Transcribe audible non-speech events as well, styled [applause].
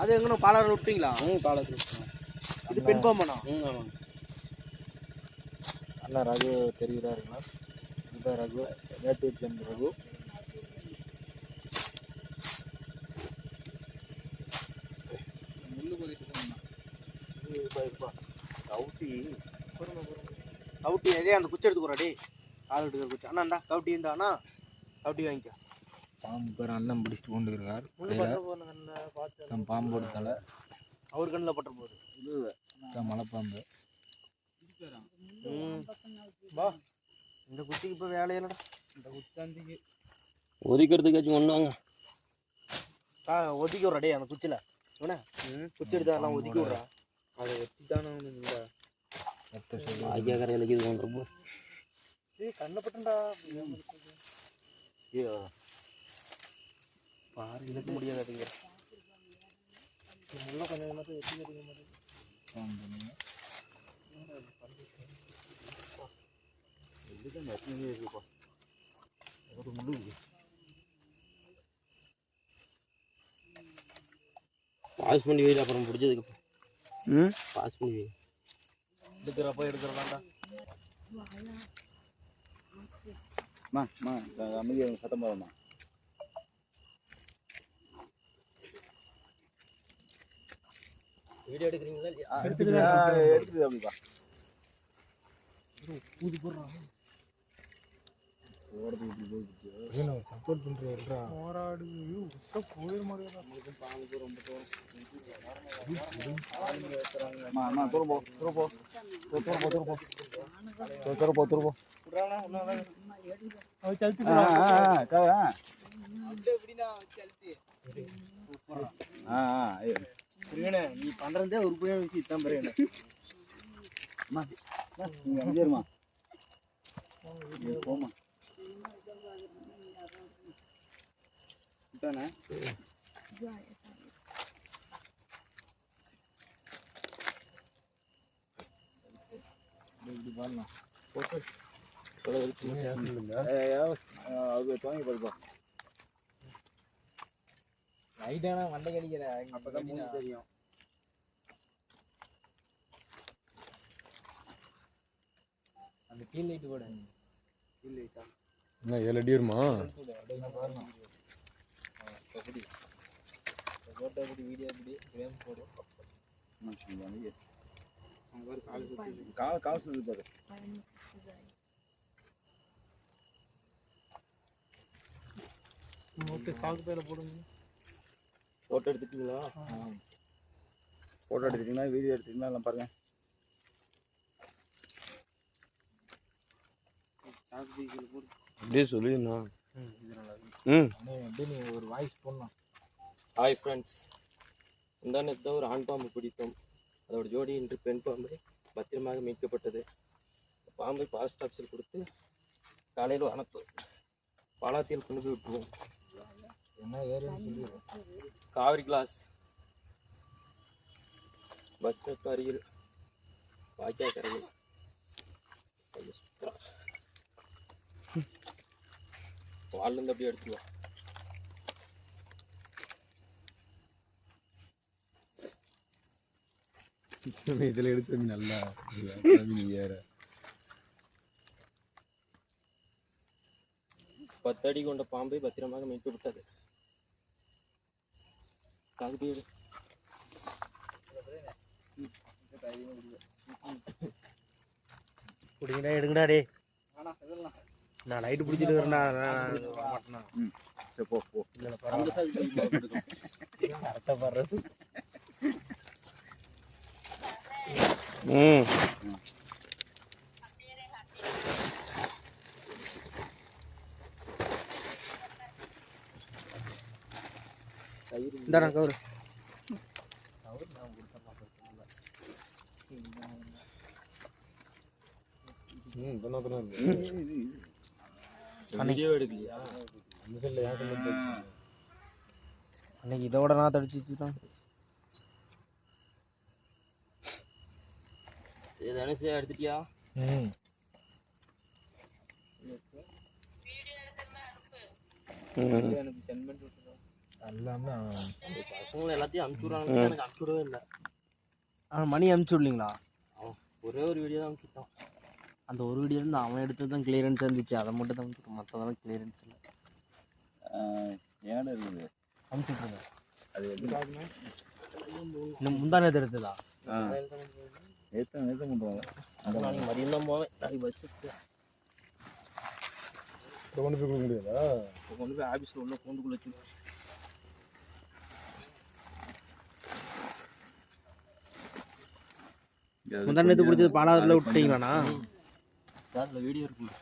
அது எங்கன்னு பாலாறு விட்டீங்களா? ம் பாலத்தில் இது பெண் பாம்பனா ம் ஆமாங்க அண்ணா ரகு தெரிகிறாருங்களா இதுதான் ரகு நேட்டிவ் ஜென் ரகு. கவுட்டி. கவுட்டி அதே அந்த குச்சி எடுத்துக்கிறா டே கால் எடுக்கிற குச்சி. அண்ணா இந்தா கவுட்டி இருந்தா அண்ணா கவுட்டி வாங்கிக்க. பாம்பு பேர் அண்ணன் பிடிச்சிட்டு கொண்டு பார்த்து தம் பாம்போட தலை. அவர் கண்ணில் பட்டுற போகுது தான் மலைப்பாம்பு. வா இந்த குச்சிக்கு இப்போ வேலையில்லடா இந்த குச்சாந்திக்கு ஒதுக்கிறதுக்காச்சும் ஒன்றாங்க ஆ ஒதுக்கி விட்றா டே அந்த குச்சியில் இவனே? குச்சி எடுத்தா எல்லாம் ஒதுக்கி விட்றா. அதை வெட்டி தானே இந்த. ஆகிய கரையில் இது கொண்டு ஏய் கண்ணை பட்டுண்டா பாரு இழுக்க முடியாது அப்படிங்கிற நல்லா கொஞ்சம் கொஞ்சமாக வெட்டி கட்டிக்க ஒரு முள்ளு இருக்கு. பாஸ் பண்ணி போயிடு அப்புறம் பிடிச்சதுக்கு ம்? பாஸ் பண்ணி எடுக்கிறப்ப எடுக்கிறதாண்டா. அம்மா அமைதியாக சத்தம் போதம்மா வீடியோ எடுக்கிறீங்களா இல்லையா? எடுத்துது அப்படிப்பா பூது போடுறான் சப்போர்ட் பண்ணுறா போராடு. கோயில் மாதிரி அம்மா அம்மா தூர போ தூர போ. தூர தூர போ தூர போ தூர தூர போ தூர போ ஆ ஆ ஆ கவ ஆ ஆ ஆ ஐயோ. புரியணே நீ பண்றதே ஒரு புரிய விஷயம் தான் புரியணே அம்மா அம்மா, நீங்க அமைதியாருமா நீ போம்மா. இதானே இப்படி பாருண்ணா போட்டு அது துவங்கி பாருப்பா நைட்டானா மண்டை கடிக்கிற அப்பதான் தெரியும். அந்த கீழ் லைட் போட. என்ன ஏழு அடி வருமா? போட்டோ எப்படி வீடியோ எப்படி ஃப்ரேம் போடு கால் கால் சுத்து பாரு ஓகே சாக்கு பேல போடுங்க. ஃபோட்டோ எடுத்துட்டீங்களா? ஃபோட்டோ எடுத்துட்டீங்கன்னா வீடியோ எடுத்துட்டீங்கன்னா எல்லாம் பாருங்க சாக்கு பீக்கில் போடு அப்படியே சொல்லிண்ணா ம். அப்படியே ஒரு வாய்ஸ் போடணும். ஹாய் ஃப்ரெண்ட்ஸ் முந்தானத்தை ஒரு ஆண் பாம்பு பிடித்தோம். அதோட ஜோடி இன்று பெண் பாம்பு பத்திரமாக மீட்கப்பட்டது. பாம்பை ஃபாஸ்ட் ஆப்ஸில் கொடுத்து காலையில் அனுப்பு. பாலாத்தில் கொண்டு போய் விட்டுருவோம். என்ன சொல்லி காவிரி கிளாஸ் பஸ் ஸ்டாப் அருகில் வாய்க்கா கரையில். வால்லேருந்து அப்படியே எடுத்துருவோம் [laughs] இதில் எடுத்து நல்லா நீ வேற பத்து அடி கொண்ட பாம்பை பத்திரமாக மீட்கப்பட்டது காகுபீடு பிடிங்கடா எடுங்கடா டே நான் நைட்டு பிடிச்சிட்டு வரேன்டா. மாட்டேனா சரி போ போ. கரெக்டாக பாடுறது ம். இந்தாடா கவுரு. ம் தானே அன்னைக்கு இதோட நான் தடிச்சு வச்சுதான் சரி தனுஷ் எடுத்துட்டியா? ம். மணி அனுப்பிச்சு விடலீங்களா ஒரே ஒரு வீடியோ தான் அனுப்பிச்சு விட்டான் அந்த ஒரு வீடியோ இருந்து அவன் எடுத்தது தான் கிளியரன்ஸ் இருந்துச்சு. அதை மட்டும் தான் அனுப்பிச்சு மற்றதெல்லாம் கிளியரன்ஸ் இல்லை. ஏன் இருக்குது அனுப்பிச்சு விட்ருங்க அது இன்னும் முந்தா நேரத்து எடுத்ததா? நேற்று நேற்று பண்ணுறாங்க அது நாளைக்கு மதியம் தான் போவேன். நாளைக்கு பஸ் இப்போ கொண்டு போய் கொடுக்க முடியாதா? கொண்டு போய் ஆஃபீஸில் உள்ள கூண்டுக்குள்ள வச்சு முந்தா நேரத்து பிடிச்சது பாலாவரில் விட்டீங்களாண்ணா அதில் வீடியோ இருக்குங்க